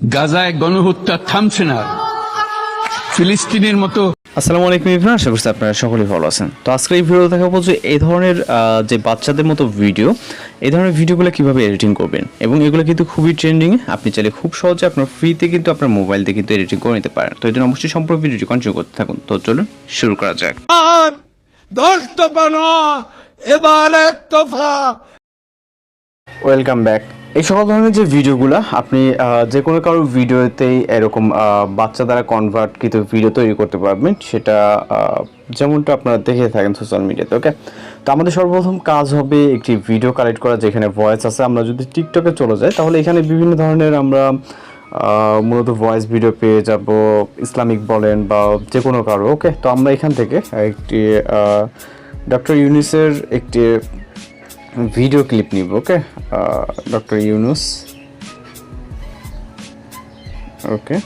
গাজায় গণহত্যা থামছে না। ফিলিস্তিনের মতো আসসালামু আলাইকুম ইভরান আশা করছি আপনারা সকলেই ভালো আছেন। তো আজকের এই ভিডিও দেখা বলছে এই ধরনের যে বাচ্চাদের মতো ভিডিও এই ধরনের ভিডিওগুলো কীভাবে এডিটিং করবেন? এবং এগুলো কিন্তু খুবই ট্রেন্ডিং আপনি চাইলে খুব সহজে আপনার ফ্রিতে কিন্তু আপনার মোবাইল দিয়ে কিন্তু এডিটিং করে নিতে পারেন। তো এই জন্য অবশ্যই সম্পূর্ণ ভিডিওটি কন্টিনিউ করতে থাকুন। তো চলুন শুরু করা যাক। ওয়েলকাম ব্যাক এই সকল ধরনের যে ভিডিওগুলো, আপনি যে কোনো কারও ভিডিওতেই এরকম বাচ্চা দ্বারা কনভার্ট কিন্তু ভিডিও তৈরি করতে পারবেন, সেটা যেমনটা আপনারা দেখে থাকেন সোশ্যাল মিডিয়াতে ওকে তো আমাদের সর্বপ্রথম কাজ হবে একটি ভিডিও কালেক্ট করা, যেখানে ভয়েস আছে। আমরা যদি টিকটকে চলে যাই, তাহলে এখানে বিভিন্ন ধরনের আমরা মূলত ভয়েস ভিডিও পেয়ে যাব, ইসলামিক বলেন বা যে কোনো কারও ওকে তো আমরা এখান থেকে একটি ডক্টর ইউনিসের একটি ভিডিও ক্লিপ নিব okay doctor Yunus okay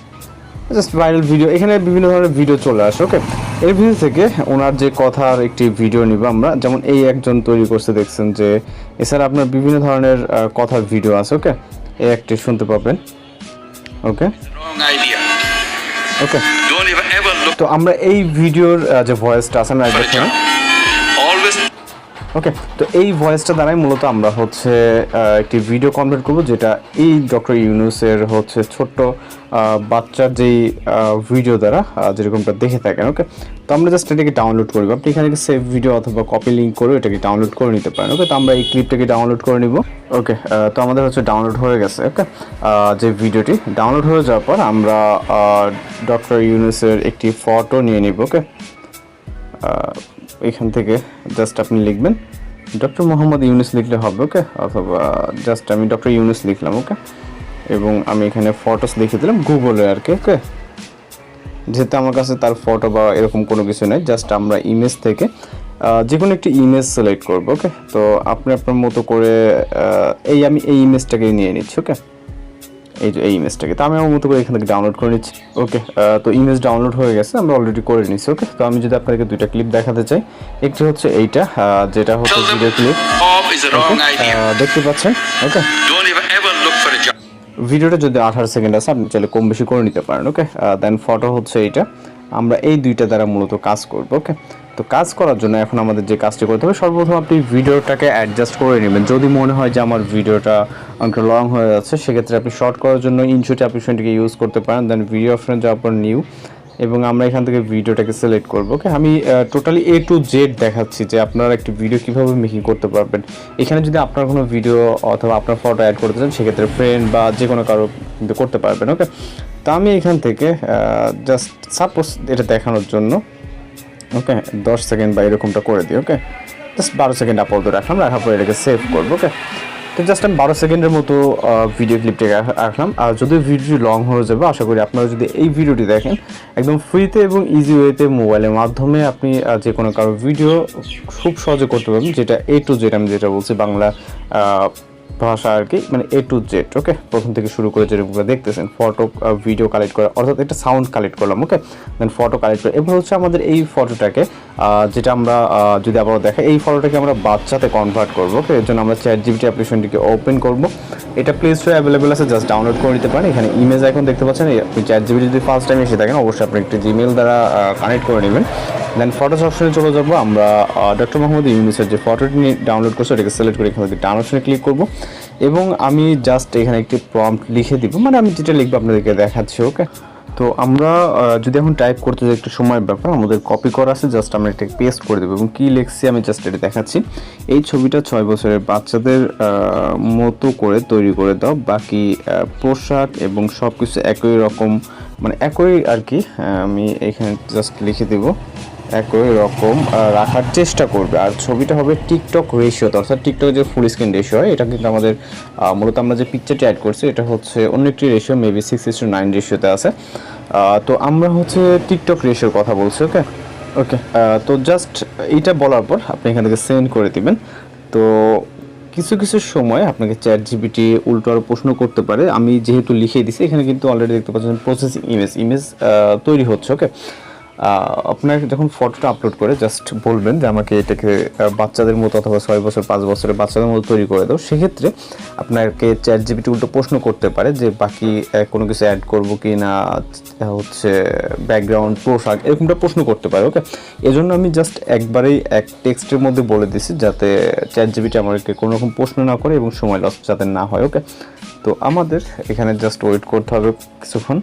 just viral video এখানে বিভিন্ন ধরনের ভিডিও চলে আসে ওকে এর ভিডিও থেকে ওনার যে কথার একটি ভিডিও নিব আমরা যেমন এই একজন তৈরি করছে দেখছেন যে এছাড়া আপনার বিভিন্ন ধরনের কথার ভিডিও আছে ওকে এই একটি শুনতে পাবেন ওকে ওকে তো আমরা এই ভিডিওর যে ভয়েসটা আছে আমরা ওকে তো এই ভয়েসটা দ্বারাই মূলত আমরা হচ্ছে একটি ভিডিও কনভার্ট করব যেটা এই ডক্টর ইউনুসের হচ্ছে ছোট্ট বাচ্চার যেই ভিডিও দ্বারা যেরকমটা দেখে থাকেন ওকে তো আমরা জাস্ট এটাকে ডাউনলোড করব আপনি এখানে সেভ ভিডিও অথবা কপি লিঙ্ক করে এটাকে ডাউনলোড করে নিতে পারেন ওকে তো আমরা এই ক্লিপটাকে ডাউনলোড করে নিব। ওকে তো আমাদের হচ্ছে ডাউনলোড হয়ে গেছে ওকে যে ভিডিওটি ডাউনলোড হয়ে যাওয়ার পর আমরা ডক্টর ইউনুসের একটি ফটো নিয়ে নিব ওকে এখান থেকে জাস্ট আপনি লিখবেন। ডক্টর মোহাম্মদ ইউনুস লিখলে হবে ওকে অথবা জাস্ট আমি ডক্টর ইউনুস লিখলাম ওকে এবং আমি এখানে ফটোস লিখে দিলাম গুগলে আর কি ওকে যেহেতু আমার কাছে তার ফটো বা এরকম কোনো কিছু নেই জাস্ট আমরা ইমেজ থেকে যে কোনো একটি ইমেজ সিলেক্ট করব ওকে তো আপনি আপনার মতো করে এই আমি এই ইমেজটাকে নিয়ে নিচ্ছি ওকে এই যে এই ইমেজটাকে তো আমি আমার মতো করে এখান থেকে ডাউনলোড করে নিচ্ছি। ওকে তো ইমেজ ডাউনলোড হয়ে গেছে আমরা অলরেডি করে নিচ্ছি ওকে তো আমি যদি আপনাদেরকে দুইটা ক্লিপ দেখাতে চাই একটি হচ্ছে এইটা যেটা হচ্ছে ভিডিও ক্লিপ. দেখতে পাচ্ছেন ওকে. ভিডিওটা যদি আঠারো সেকেন্ড আছে আপনি চাইলে কম বেশি করে নিতে পারেন ওকে দেন ফটো হচ্ছে এইটা। আমরা এই দুইটা দ্বারা মূলত কাজ করব ওকে তো কাজ করার জন্য এখন আমাদের যে কাজটি করতে হবে, সর্বপ্রথম আপনি ভিডিওটাকে অ্যাডজাস্ট করে নেবেন। যদি মনে হয় যে আমার ভিডিওটা অনেকটা লং হয়ে যাচ্ছে, সেক্ষেত্রে আপনি শর্ট করার জন্য ইনশুটি অ্যাপ্লিকেশনটিকে ইউজ করতে পারেন দেন ভিডিও অপশনে যাওয়ার পর নিউ এবং আমরা এখান থেকে ভিডিওটাকে সিলেক্ট করব। ওকে আমি টোটালি এ টু জেড দেখাচ্ছি যে আপনারা একটি ভিডিও কীভাবে মেকিং করতে পারবেন। এখানে যদি আপনার কোনো ভিডিও অথবা আপনার ফটো অ্যাড করতে চান, সেক্ষেত্রে ফ্রেন্ড বা যে কোনো কারও কিন্তু করতে পারবেন ওকে তো আমি এখান থেকে জাস্ট সাপোজ এটা দেখানোর জন্য ওকে দশ সেকেন্ড বা এরকমটা করে দিই ওকে জাস্ট বারো সেকেন্ড আপাতত রাখলাম, রাখার পর এটাকে সেভ করব ওকে তো জাস্ট আমি বারো সেকেন্ডের মতো ভিডিও ক্লিপটাকে রাখলাম। আর যদি ভিডিওটি লং হয়ে যাবে, আশা করি আপনারা যদি এই ভিডিওটি দেখেন, একদম ফ্রিতে এবং ইজি ওয়েতে মোবাইলের মাধ্যমে আপনি যে কোনো কারও ভিডিও খুব সহজে করতে পারবেন, যেটা এ টু জেড আমি যেটা বলছি, বাংলা ভাষা আর কি মানে এ টু জেড ওকে প্রথম থেকে শুরু করে যেরকমটা দেখতেছেন ফটো ভিডিও কালেক্ট করা, অর্থাৎ একটা সাউন্ড কালেক্ট করলাম ওকে দেন ফটো কালেক্ট করে। এবার হচ্ছে আমাদের এই ফটোটাকে যেটা আমরা যদি আবার দেখা এই ফটোটাকে আমরা বাচ্চাতে কনভার্ট করব ওকে এর জন্য আমরা চ্যাট জিবিটি অ্যাপ্লিকেশনটিকে ওপেন করব। এটা প্লে স্টোরে অ্যাভেলেবেল আছে জাস্ট ডাউনলোড করে নিতে পারেন। এখানে ইমেজ এখন দেখতে পাচ্ছেন আপনি চ্যাট জিবিটি যদি ফার্স্ট টাইম এসে থাকেন অবশ্যই আপনি একটি জিমেল দ্বারা কানেক্ট করে নেবেন। দেন ফটোস অপশনে চলে যাব আমরা ডক্টর মোহাম্মদ ইউনুসের যে ফটোটি নিয়ে ডাউনলোড করছি, ওটাকে সিলেক্ট করে এখান থেকে ডাউন অপশনে ক্লিক করব। এবং আমি জাস্ট এখানে একটি প্রম্পট লিখে দিব। মানে আমি যেটা লিখব আপনাদেরকে দেখাচ্ছি ওকে তো আমরা যদি এখন টাইপ করতে যাই একটু সময়ের ব্যাপার, আমাদের কপি করা আছে জাস্ট আমরা এটাকে পেস্ট করে দেবো। এবং কী লিখছি, আমি জাস্ট এটা দেখাচ্ছি। এই ছবিটা ছয় বছরের বাচ্চাদের মতো করে তৈরি করে দাও। বাকি পোশাক এবং সব কিছু একই রকম মানে একই আর কি আমি এখানে জাস্ট লিখে দেবো। একই রকম রাখার চেষ্টা করবে। আর ছবিটা হবে টিকটক রেশিওতে অর্থাৎ টিকটক যে ফুল স্ক্রিন রেশিও হয় এটা কিন্তু আমাদের মূলত আমরা যে পিকচারটি অ্যাড করছি এটা হচ্ছে অন্য একটি ratio maybe six is to nine রেশিওতে আছে। তো আমরা হচ্ছে টিকটক রেশিওর কথা বলছি ওকে ওকে তো জাস্ট এইটা বলার পর আপনি এখান থেকে সেন্ড করে দিবেন। তো কিছু কিছু সময় আপনাকে চ্যাট জিবিটি উল্টো আরও প্রশ্ন করতে পারে। আমি যেহেতু লিখে দিছি এখানে কিন্তু অলরেডি দেখতে পাচ্ছেন প্রসেসিং ইমেজ ইমেজ তৈরি হচ্ছে ওকে আপনার যখন ফটোটা আপলোড করে জাস্ট বলবেন যে আমাকে এটাকে বাচ্চাদের মতো অথবা ছয় বছর, পাঁচ বছরের বাচ্চাদের মতো তৈরি করে দাও। সেক্ষেত্রে আপনাকে চ্যাট জিপিটি উল্টো প্রশ্ন করতে পারে যে, বাকি কোনো কিছু অ্যাড করব কি না? হচ্ছে ব্যাকগ্রাউন্ড পোশাক, এরকমটা প্রশ্ন করতে পারে ওকে এজন্য আমি জাস্ট একবারেই এক টেক্সটের মধ্যে বলে দিছি, যাতে চ্যাট জিপিটি আমাকে কোনো রকম প্রশ্ন না করে এবং সময় লস যাতে না হয় ওকে তো আমাদের এখানে জাস্ট ওয়েট করতে হবে কিছুক্ষণ।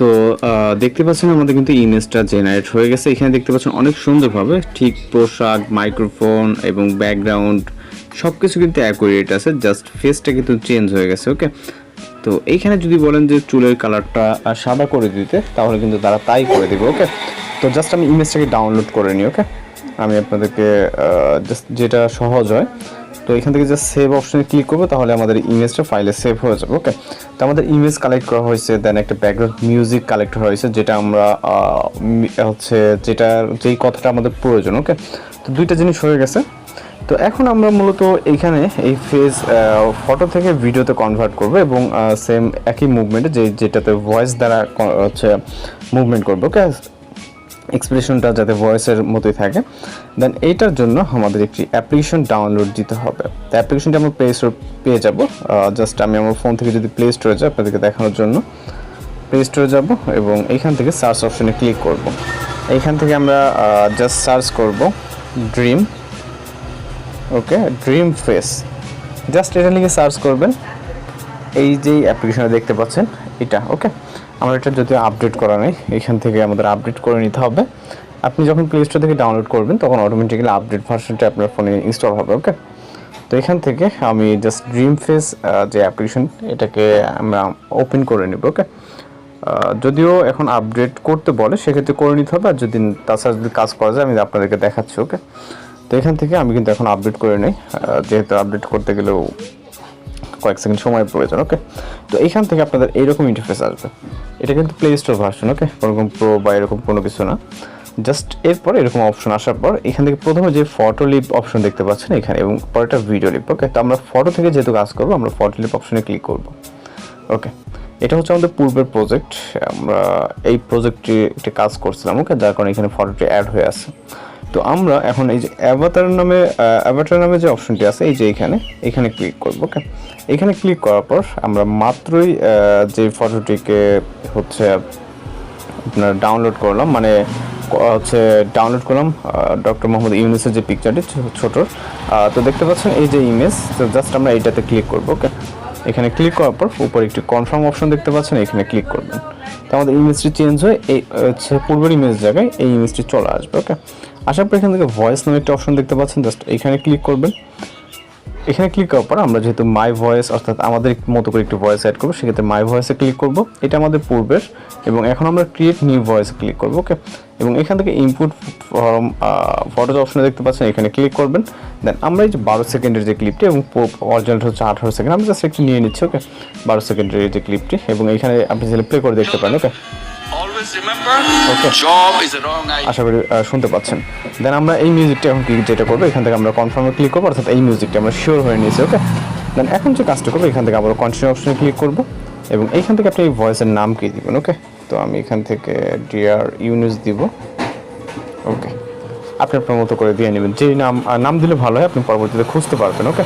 তো দেখতে পাচ্ছেন আমাদের কিন্তু ইমেজটা জেনারেট হয়ে গেছে। এখানে দেখতে পাচ্ছেন অনেক সুন্দরভাবে ঠিক পোশাক মাইক্রোফোন এবং ব্যাকগ্রাউন্ড সব কিছু কিন্তু অ্যাকুরেট আছে জাস্ট ফেসটা কিন্তু চেঞ্জ হয়ে গেছে ওকে তো এইখানে যদি বলেন যে চুলের কালারটা সাদা করে দিতে, তাহলে কিন্তু তারা তাই করে দেবে ওকে তো জাস্ট আমি ইমেজটাকে ডাউনলোড করে নিই ওকে আমি আপনাদেরকে জাস্ট যেটা সহজ হয় তো এখান থেকে যে সেভ অপশনে ক্লিক করব, তাহলে আমাদের ইমেজটা ফাইলে সেভ হয়ে যাবে ওকে তো আমাদের ইমেজ কালেক্ট করা হয়েছে দেন একটা ব্যাকগ্রাউন্ড মিউজিক কালেক্ট করা হয়েছে, যেটা আমরা হচ্ছে যেটা, যেই কথাটা আমাদের প্রয়োজন ওকে তো দুইটা জিনিস হয়ে গেছে। তো এখন আমরা মূলত এইখানে এই ফেজ ফটো থেকে ভিডিওতে কনভার্ট করব এবং সেম একই মুভমেন্টে যে, যেটাতে ভয়েস দ্বারা হচ্ছে মুভমেন্ট করব ওকে এক্সপ্রেশনটা যাতে ভয়েসের মতোই থাকে দেন এইটার জন্য আমাদের একটি অ্যাপ্লিকেশন ডাউনলোড দিতে হবে। তো অ্যাপ্লিকেশনটা আমরা প্লে স্টোর পেয়ে যাব। জাস্ট আমি আমার ফোন থেকে যদি প্লে স্টোরে যাই, আপনাদেরকে দেখানোর জন্য। প্লে স্টোরে যাব এবং এইখান থেকে সার্চ অপশনে ক্লিক করব। এইখান থেকে আমরা জাস্ট সার্চ করব dream okay dream face just এটা লিখে সার্চ করবেন। এই যে অ্যাপ্লিকেশনে দেখতে পাচ্ছেন, এটা ওকে আমার এটা যদিও আপডেট করা নেই, এখান থেকে আমাদের আপডেট করে নিতে হবে। আপনি যখন প্লে স্টোর থেকে ডাউনলোড করবেন, তখন অটোমেটিক্যালি আপডেট ভার্সনটা আপনার ফোনে ইনস্টল হবে ওকে তো এখান থেকে আমি জাস্ট ড্রিম ফেস যে অ্যাপ্লিকেশন এটাকে আমরা ওপেন করে নেব ওকে যদিও এখন আপডেট করতে বলে, সেক্ষেত্রে করে নিতে হবে, আর যদি তাছাড়া যদি কাজ করা যায়, আমি আপনাদেরকে দেখাচ্ছি ওকে তো এখান থেকে আমি কিন্তু এখন আপডেট করে নিই যেহেতু আপডেট করতে গেলেও কয়েক সেকেন্ড সময় প্রয়োজন ওকে তো এইখান থেকে আপনাদের এইরকম ইন্টারফেস আসবে। এটা কিন্তু প্লে স্টোর ভার্সন ওকে কোনোরকম প্রো বা এরকম কোনো কিছু না। জাস্ট এরপর এরকম অপশন আসার পর এখান থেকে প্রথমে যে ফটো লিপ অপশন দেখতে পাচ্ছেন এখানে এবং পরেরটা ভিডিও লিপ ওকে তো আমরা ফটো থেকে যেহেতু কাজ করব, আমরা ফটো লিপ অপশনে ক্লিক করব ওকে এটা হচ্ছে আমাদের পূর্বের প্রজেক্ট আমরা এই প্রজেক্টটি একটি কাজ করছিলাম ওকে যার কারণে এখানে ফটোটি অ্যাড হয়ে আছে। তো আমরা এখন এই যে অ্যাভাটার নামে অ্যাভাটার নামে যে অপশনটি আছে, এই যে এখানে এখানে ক্লিক করব ওকে এখানে ক্লিক করার পর আমরা মাত্রই যে ফটোটিকে হচ্ছে আপনার ডাউনলোড করলাম মানে হচ্ছে ডাউনলোড করলাম ডক্টর মোহাম্মদ ইউনুসের যে পিকচারটি ছোট তো দেখতে পাচ্ছেন এই যে ইমেজ তো জাস্ট আমরা এইটাতে ক্লিক করব ওকে এখানে ক্লিক করার পর উপরে একটি কনফার্ম অপশন দেখতে পাচ্ছেন, এখানে ক্লিক করবেন। তো আমাদের ইমেজটি চেঞ্জ হয়ে, এই, হচ্ছে পূর্বের ইমেজ জায়গায় এই ইমেজটি চলে আসবে ওকে আসার পর এখান থেকে ভয়েস নামে একটা অপশন দেখতে পাচ্ছেন। জাস্ট এখানে ক্লিক করবেন। এখানে ক্লিক করার পর আমরা যেহেতু মাই ভয়েস অর্থাৎ আমাদের মতো করে একটু ভয়েস অ্যাড করব, সেক্ষেত্রে মাই ভয়েসে ক্লিক করব। এটা আমাদের পূর্বের। এবং এখন আমরা ক্রিয়েট নিউ ভয়েসে ক্লিক করব ওকে এবং এখান থেকে ইনপুট ফর্ম ফটোজ অপশনে দেখতে পাচ্ছেন, এখানে ক্লিক করবেন। দেন আমরা এই যে বারো সেকেন্ডের যে ক্লিপটি এবং অরিজিনাল হচ্ছে আঠারো সেকেন্ড আমি জাস্ট একটু নিয়ে নিচ্ছি ওকে বারো সেকেন্ডের এই যে ক্লিপটি এবং এখানে আপনি চাইলে প্লে করে দেখতে পারেন ওকে আশা করি শুনতে পাচ্ছেন। দেন আমরা এই মিউজিকটা এখন কি যেটা করব এখান থেকে আমরা কনফার্মে ক্লিক করব অর্থাৎ এই মিউজিকটা আমরা শিওর হয়ে নিয়েছি ওকে দেন এখন যে কাজটা করব এখান থেকে আবার কন্টিনিউ অপশনে ক্লিক করব এবং এইখান থেকে আপনি এই ভয়েসের নাম কি দিবেন ওকে তো আমি এখান থেকে ডিআর ইউনিস দিব ওকে আপনি আপনার মতো করে দিয়ে নেবেন। যেই নাম নাম দিলে ভালো হয় আপনি পরবর্তীতে খুঁজতে পারবেন ওকে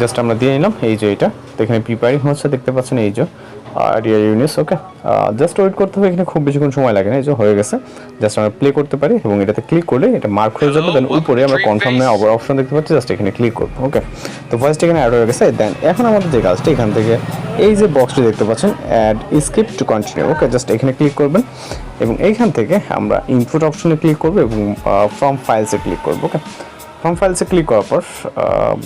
জাস্ট আমরা দিয়ে নিলাম এই যে এটা। তো এখানে প্রিপারিং হচ্ছে দেখতে পাচ্ছেন এই যে। D R Yunus okay just wait করতে হবে এখানে খুব বেশিক্ষণ সময় লাগে না এই যে হয়ে গেছে। জাস্ট আমরা প্লে করতে পারি এবং এটাতে ক্লিক করলে এটা মার্ক হয়ে যাবে দেন উপরে আমরা কনফার্ম নেওয়া আবার অপশন দেখতে পাচ্ছি জাস্ট এখানে ক্লিক করব ওকে তো ফার্স্ট এখানে অ্যাড হয়ে গেছে দেন এখন আমাদের যে কাজটা এখান থেকে এই যে বক্সটি দেখতে পাচ্ছেন ad skip to continue okay just এখানে ক্লিক করবেন। এবং এইখান থেকে আমরা ইনপুট অপশনে ক্লিক করব এবং ফ্রম ফাইলসে ক্লিক করব ওকে ফ্রম ফাইলসে ক্লিক করার পর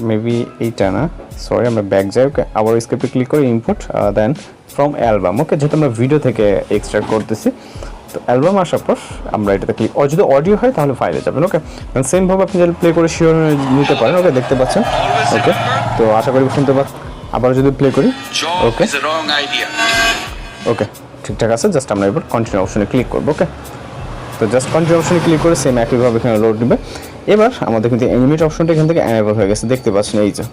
মেবি এইটা না সরি আমরা ব্যাক যাই ওকে আবার স্ক্রিপ্টে ক্লিক করে ইনপুট দেন ফ্রম অ্যালবাম ওকে যেহেতু আমরা ভিডিও থেকে এক্সট্রাক্ট করতেছি তো অ্যালবাম আসার পর আমরা এটাতে ক্লিক যদি অডিও হয় তাহলে ফাইলে যাবেন ওকে সেমভাবে আপনি যদি প্লে করে শিওর নিতে পারেন ওকে দেখতে পাচ্ছেন ওকে তো আশা করি শুনতে পাচ্ছেন আবার যদি প্লে করি idea. ওকে ঠিকঠাক আছে জাস্ট আমরা এবার কন্টিনিউ অপশনে ক্লিক করব ওকে তো জাস্ট কন্টিনিউ অপশনে ক্লিক করে সেম একইভাবে এখানে লোড নেবে এবার আমাদের কিন্তু অ্যানিমেট অপশনটা এখান থেকে অ্যানেবল হয়ে গেছে, দেখতে পাচ্ছেন এই যে।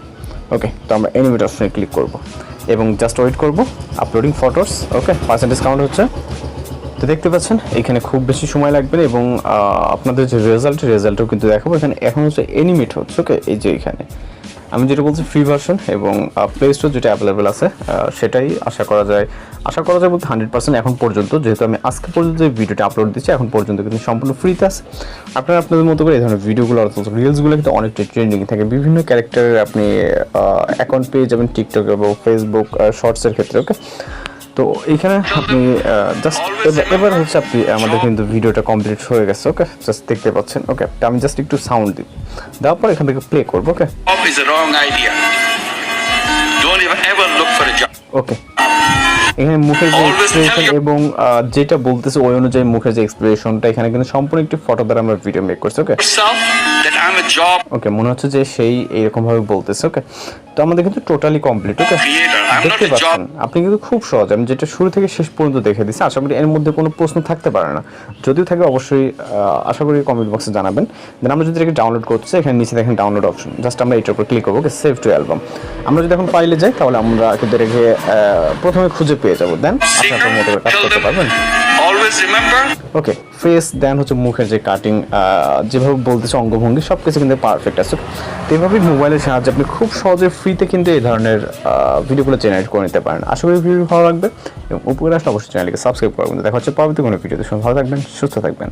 ওকে তো আমরা অ্যানিমেট অপশনে ক্লিক করব। এবং জাস্ট ওয়েট করব uploading photos okay percentage count হচ্ছে। তো দেখতে পাচ্ছেন, এখানে খুব বেশি সময় লাগবে না এবং আপনাদের যে রেজাল্ট রেজাল্টও কিন্তু দেখাবো। এখানে এখন হচ্ছে এনিমেট হচ্ছে ওকে এই যে এখানে। আমি যেটা বলছি ফ্রি ভার্সন এবং প্লে স্টোর যেটা অ্যাভেলেবেল আছে সেটাই আশা করা যায়। আশা করা যায় বলতে হান্ড্রেড পার্সেন্ট এখন পর্যন্ত, যেহেতু আমি আজকে পর্যন্ত যে ভিডিওটা আপলোড দিচ্ছি এখন পর্যন্ত কিন্তু সম্পূর্ণ ফ্রিতে আছে। আপনারা আপনাদের মতো করে এই ধরনের ভিডিওগুলো অর্থাৎ রিলসগুলো কিন্তু অনেকটা ট্রেন্ডিং থাকে। বিভিন্ন ক্যারেক্টারের আপনি অ্যাকাউন্ট পেয়ে যাবেন টিকটক এবং ফেসবুক শর্টসের ক্ষেত্রে ওকে তো এইখানে আপনি জাস্ট এবার হচ্ছে আপনি আমাদের কিন্তু ভিডিওটা কমপ্লিট হয়ে গেছে ওকে জাস্ট দেখতে পাচ্ছেন ওকে আমি জাস্ট একটু সাউন্ড দিই। দেওয়ার পর এখান থেকে প্লে করব ওকে. ওকে এখানে মুখের যে এক্সপ্রেশন এবং যেটা বলতেছে ওই অনুযায়ী মুখের যে এক্সপ্রেশনটা এখানে কিন্তু সম্পূর্ণ একটি ফটো দ্বারা আমরা ভিডিও মেক করছি ওকে that I'm a job ওকে মনে হচ্ছে যে সেই এরকম ভাবে বলতেছে ওকে তো আমাদের কিন্তু টোটালি কমপ্লিট ওকে দেখতে পাচ্ছেন আপনি কিন্তু খুব সহজ আমি যেটা শুরু থেকে শেষ পর্যন্ত দেখে দিচ্ছি আশা করি এর মধ্যে কোনো প্রশ্ন থাকতে পারে না। যদিও থাকে অবশ্যই আশা করি কমেন্ট বক্সে জানাবেন। দেন আমরা যদি এটাকে ডাউনলোড করছি এখানে নিচে দেখেন ডাউনলোড অপশন জাস্ট আমরা এটার উপর ক্লিক করব ওকে সেভ টু অ্যালবাম আমরা যদি এখন ফাইলে যাই তাহলে আমরা কিন্তু এটাকে প্রথমে খুঁজে পেয়ে যাব। দেন আপনি আপনার মতো কাজ করতে পারবেন। Always remember ওকে ফেস দেন হচ্ছে মুখের যে কাটিং যেভাবে বলতেছে অঙ্গভঙ্গি সব কিছু কিন্তু পারফেক্ট আছে। তো এইভাবেই মোবাইলের সাহায্যে আপনি খুব সহজে ফ্রিতে কিন্তু এই ধরনের ভিডিওগুলো জেনারেট করে নিতে পারেন। আশা করি ভিডিও ভালো লাগবে। এবং উপরে আসলে অবশ্যই চ্যানেলকে সাবস্ক্রাইব করবেন দেখা হচ্ছে পরবর্তী কোনো ভিডিওতে ভালো থাকবেন, সুস্থ থাকবেন।